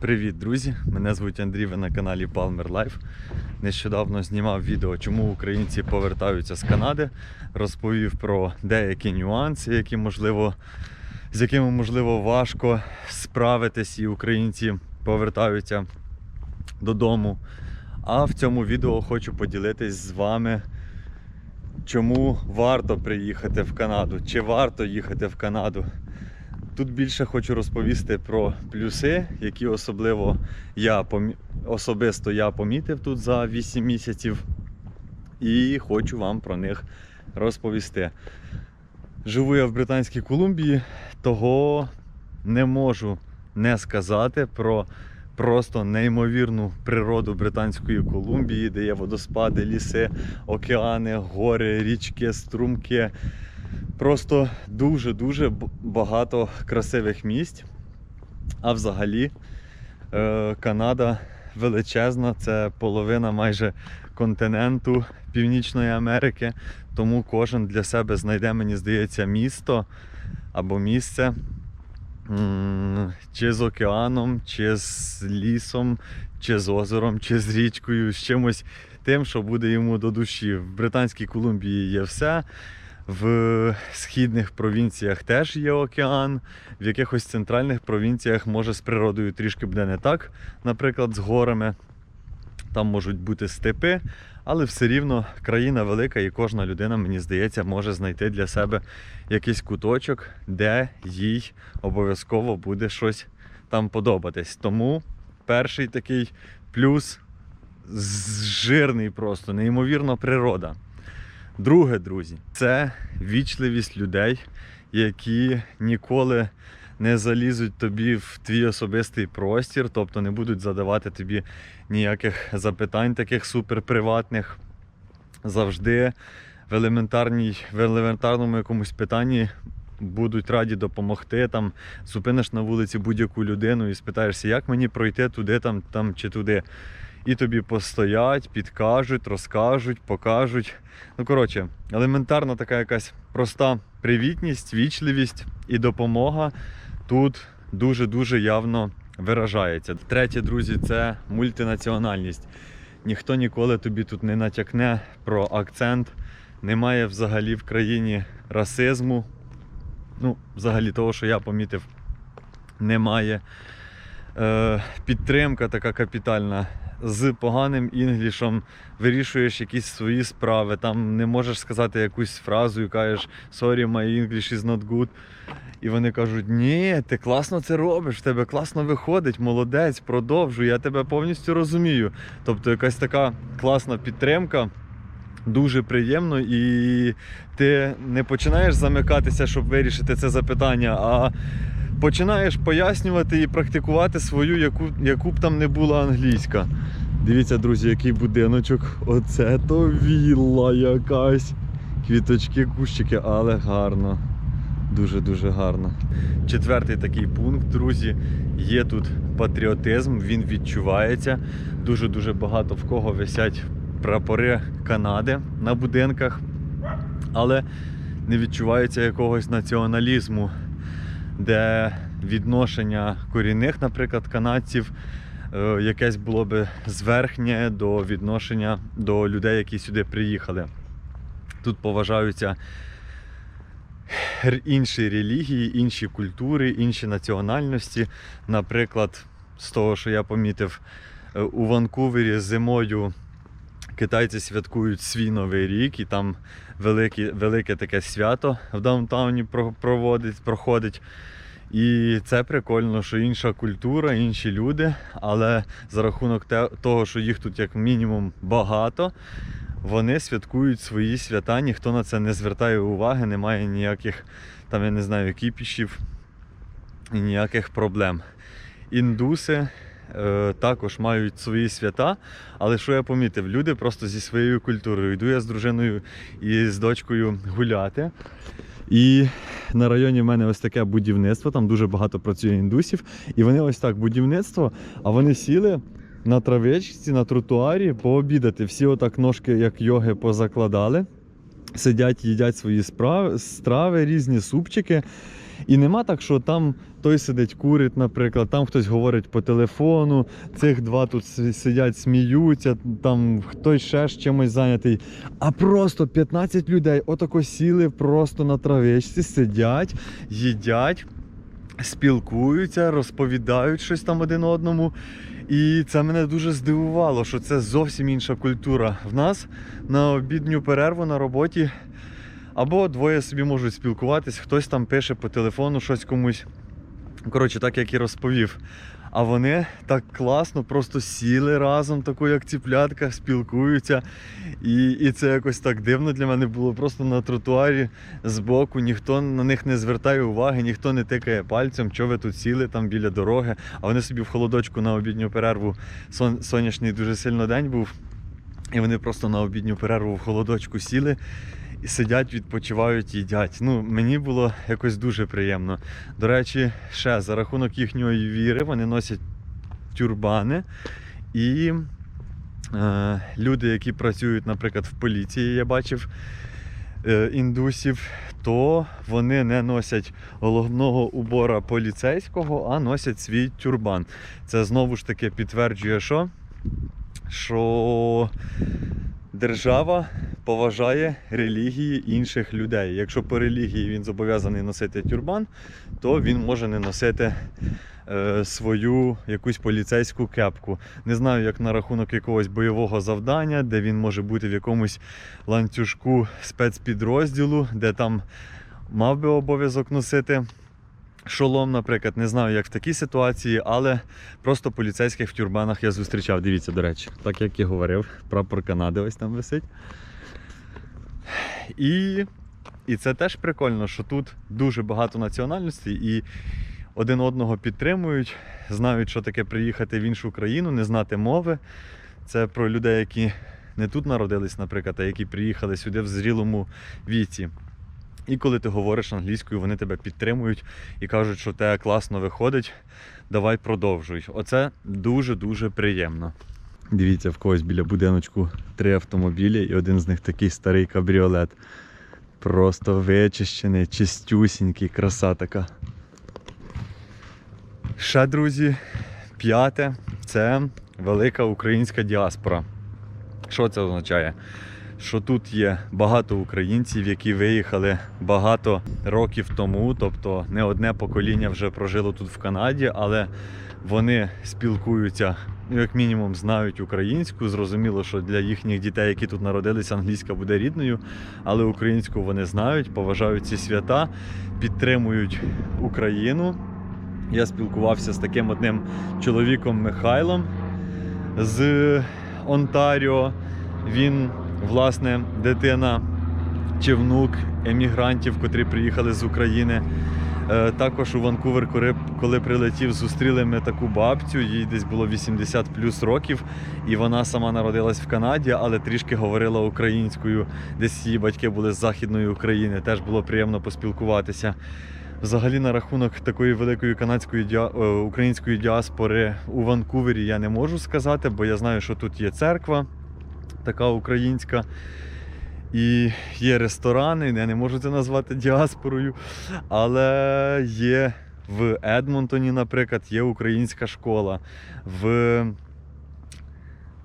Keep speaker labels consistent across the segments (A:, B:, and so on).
A: Привіт, друзі! Мене звуть Андрій, ви на каналі Palmer Life. Нещодавно знімав відео, чому українці повертаються з Канади. Розповів про деякі нюанси, які можливо, з якими можливо важко справитись, і українці повертаються додому. А в цьому відео хочу поділитись з вами, чому варто приїхати в Канаду, чи варто їхати в Канаду. Тут більше хочу розповісти про плюси, які особливо я особисто я помітив тут за 8 місяців, і хочу вам про них розповісти. Живу я в Британській Колумбії, того не можу не сказати про просто неймовірну природу Британської Колумбії, де є водоспади, ліси, океани, гори, річки, струмки. Просто дуже-дуже багато красивих місць. А взагалі е, Канада величезна, це половина майже континенту Північної Америки. Тому кожен для себе знайде, мені здається, місто або місце чи з океаном, чи з лісом, чи з озером, чи з річкою, з чимось тим, що буде йому до душі. В Британській Колумбії є все. В східних провінціях теж є океан, в якихось центральних провінціях може з природою трішки буде не так, наприклад, з горами. Там можуть бути степи, але все рівно країна велика і кожна людина, мені здається, може знайти для себе якийсь куточок, де їй обов'язково буде щось там подобатись. Тому перший такий плюс жирний просто, неймовірна природа. Друге, друзі, це вічливість людей, які ніколи не залізуть тобі в твій особистий простір, тобто не будуть задавати тобі ніяких запитань, таких суперприватних. Завжди в, елементарній, в елементарному якомусь питанні будуть раді допомогти. Там зупиниш на вулиці будь-яку людину і спитаєшся, як мені пройти туди там, там чи туди. І тобі постоять, підкажуть, розкажуть, покажуть. Ну, коротше, елементарна така якась проста привітність, вічливість і допомога тут дуже-дуже явно виражається. Третє, друзі, це мультинаціональність. Ніхто ніколи тобі тут не натякне про акцент. Немає взагалі в країні расизму. Ну, взагалі того, що я помітив, немає. Е, підтримка така капітальна. З поганим інглішем вирішуєш якісь свої справи. Там не можеш сказати якусь фразу і кажеш Sorry, my English is not good. І вони кажуть, ні, ти класно це робиш, в тебе класно виходить, молодець, продовжуй, я тебе повністю розумію. Тобто якась така класна підтримка, дуже приємно, і ти не починаєш замикатися, щоб вирішити це запитання, а починаєш пояснювати і практикувати свою, яку, яку б там не була англійська. Дивіться, друзі, який будиночок. Оце то вілла якась. Квіточки, кущики, але гарно. Дуже-дуже гарно. Четвертий такий пункт, друзі. Є тут патріотизм, він відчувається. Дуже-дуже багато в кого висять прапори Канади на будинках, але не відчувається якогось націоналізму, де відношення корінних, наприклад, канадців. е, Якесь було би зверхнє до відношення до людей, які сюди приїхали. Тут поважаються інші релігії, інші культури, інші національності. Наприклад, з того, що я помітив, е, у Ванкувері зимою китайці святкують свій новий рік, і там велике, велике таке свято в даунтауні проводить, проходить. І це прикольно, що інша культура, інші люди, але за рахунок того, що їх тут як мінімум багато, вони святкують свої свята, ніхто на це не звертає уваги, немає ніяких там, я не знаю, кіпішів і ніяких проблем. Індуси е, також мають свої свята, але що я помітив, люди просто зі своєю культурою. Йду я з дружиною і з дочкою гуляти. І на районі в мене ось таке будівництво, там дуже багато працює індусів. І вони ось так будівництво, а вони сіли на травичці, на тротуарі пообідати. Всі отак ножки, як йоги, позакладали. Сидять, їдять свої страви, різні супчики. І нема так, що там той сидить, курить, наприклад, там хтось говорить по телефону, цих два тут сидять, сміються, там хтось ще з чимось зайнятий. А просто 15 людей отако сіли просто на травичці, сидять, їдять, спілкуються, розповідають щось там один одному. І це мене дуже здивувало, що це зовсім інша культура. В нас на обідню перерву на роботі або двоє собі можуть спілкуватись, хтось там пише по телефону щось комусь. Коротше, так як і розповів. А вони так класно просто сіли разом, таку як ціплятка, спілкуються. І, і це якось так дивно для мене було. Просто на тротуарі збоку, ніхто на них не звертає уваги, ніхто не тикає пальцем, що ви тут сіли там біля дороги. А вони собі в холодочку на обідню перерву сон, сонячний дуже сильно день був. І вони просто на обідню перерву в холодочку сіли і сидять, відпочивають, їдять. Ну, мені було якось дуже приємно. До речі, ще за рахунок їхньої віри вони носять тюрбани. І е, люди, які працюють, наприклад, в поліції, я бачив е, індусів, то вони не носять головного убора поліцейського, а носять свій тюрбан. Це знову ж таки підтверджує, що, що держава поважає релігії інших людей. Якщо по релігії він зобов'язаний носити тюрбан, то він може не носити е, свою якусь поліцейську кепку. Не знаю, як на рахунок якогось бойового завдання, де він може бути в якомусь ланцюжку спецпідрозділу, де там мав би обов'язок носити. Шолом, наприклад, не знаю, як в такій ситуації, але просто поліцейських в тюрбанах я зустрічав. Дивіться, до речі, так як і говорив, прапор Канади ось там висить. І, і це теж прикольно, що тут дуже багато національностей і один одного підтримують, знають, що таке приїхати в іншу країну, не знати мови. Це про людей, які не тут народились, наприклад, а які приїхали сюди в зрілому віці. І коли ти говориш англійською, вони тебе підтримують і кажуть, що те класно виходить, давай продовжуй. Оце дуже-дуже приємно. Дивіться, в когось біля будиночку три автомобілі, і один з них такий старий кабріолет. Просто вичищений, чистюсінький, краса така. Ще, друзі, п'яте це велика українська діаспора. Що це означає? Що тут є багато українців, які виїхали багато років тому, тобто не одне покоління вже прожило тут в Канаді, але вони спілкуються, ну, як мінімум, знають українську. Зрозуміло, що для їхніх дітей, які тут народилися, англійська буде рідною, але українську вони знають, поважають ці свята, підтримують Україну. Я спілкувався з таким одним чоловіком Михайлом з Онтаріо. Він, власне, дитина чи внук емігрантів, котрі приїхали з України. Е, Також у Ванкувер, коли, прилетів, зустріли ми таку бабцю, їй десь було 80 плюс років, і вона сама народилась в Канаді, але трішки говорила українською. Десь її батьки були з Західної України. Теж було приємно поспілкуватися. Взагалі, на рахунок такої великої канадської діа... е, української діаспори у Ванкувері я не можу сказати, бо я знаю, що тут є церква, така українська. І є ресторани, я не можу це назвати діаспорою, але є в Едмонтоні, наприклад, є українська школа. В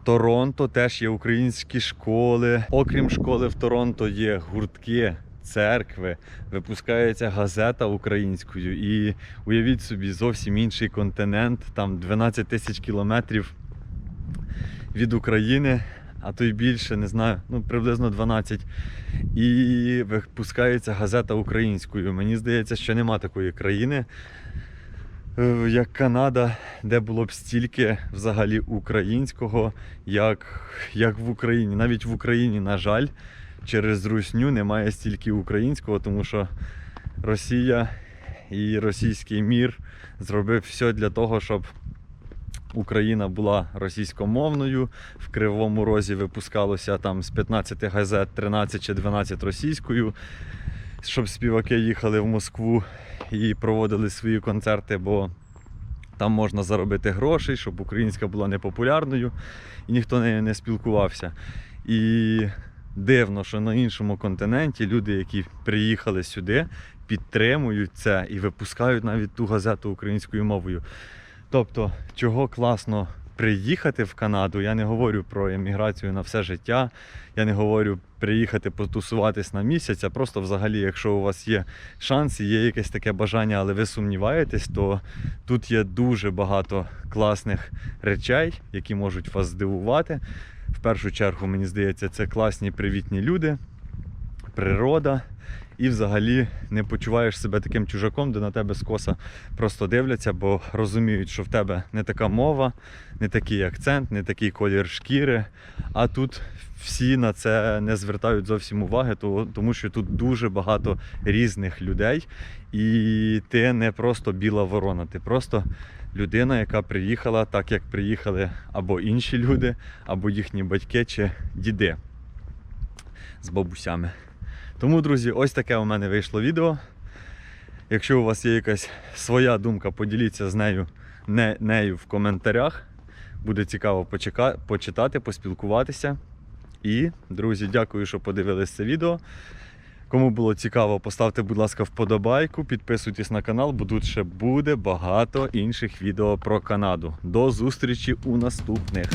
A: Торонто теж є українські школи. Окрім школи в Торонто є гуртки, церкви, випускається газета українською. І уявіть собі, зовсім інший континент, там 12 тисяч кілометрів від України, а то й більше, не знаю, ну приблизно 12. І випускається газета українською. Мені здається, що нема такої країни, е, як Канада, де було б стільки взагалі українського, як, як в Україні. Навіть в Україні, на жаль, через русню немає стільки українського, тому що Росія і російський мір зробив все для того, щоб Україна була російськомовною. В Кривому Розі випускалося там з 15 газет 13 чи 12 російською, щоб співаки їхали в Москву і проводили свої концерти, бо там можна заробити грошей, щоб українська була непопулярною і ніхто нею не спілкувався. І дивно, що на іншому континенті люди, які приїхали сюди, підтримують це і випускають навіть ту газету українською мовою. Тобто, чого класно приїхати в Канаду, я не говорю про еміграцію на все життя, я не говорю приїхати потусуватись на місяць, а просто взагалі, якщо у вас є шанс і є якесь таке бажання, але ви сумніваєтесь, то тут є дуже багато класних речей, які можуть вас здивувати. В першу чергу, мені здається, це класні привітні люди, природа. І взагалі не почуваєш себе таким чужаком, де на тебе скоса просто дивляться, бо розуміють, що в тебе не така мова, не такий акцент, не такий колір шкіри. А тут всі на це не звертають зовсім уваги, тому що тут дуже багато різних людей, і ти не просто біла ворона, ти просто людина, яка приїхала так, як приїхали або інші люди, або їхні батьки чи діди з бабусями. Тому, друзі, ось таке у мене вийшло відео. Якщо у вас є якась своя думка, поділіться з нею, не, нею в коментарях. Буде цікаво почека- почитати, поспілкуватися. І, друзі, дякую, що подивились це відео. Кому було цікаво, поставте, будь ласка, вподобайку, підписуйтесь на канал, бо тут ще буде багато інших відео про Канаду. До зустрічі у наступних.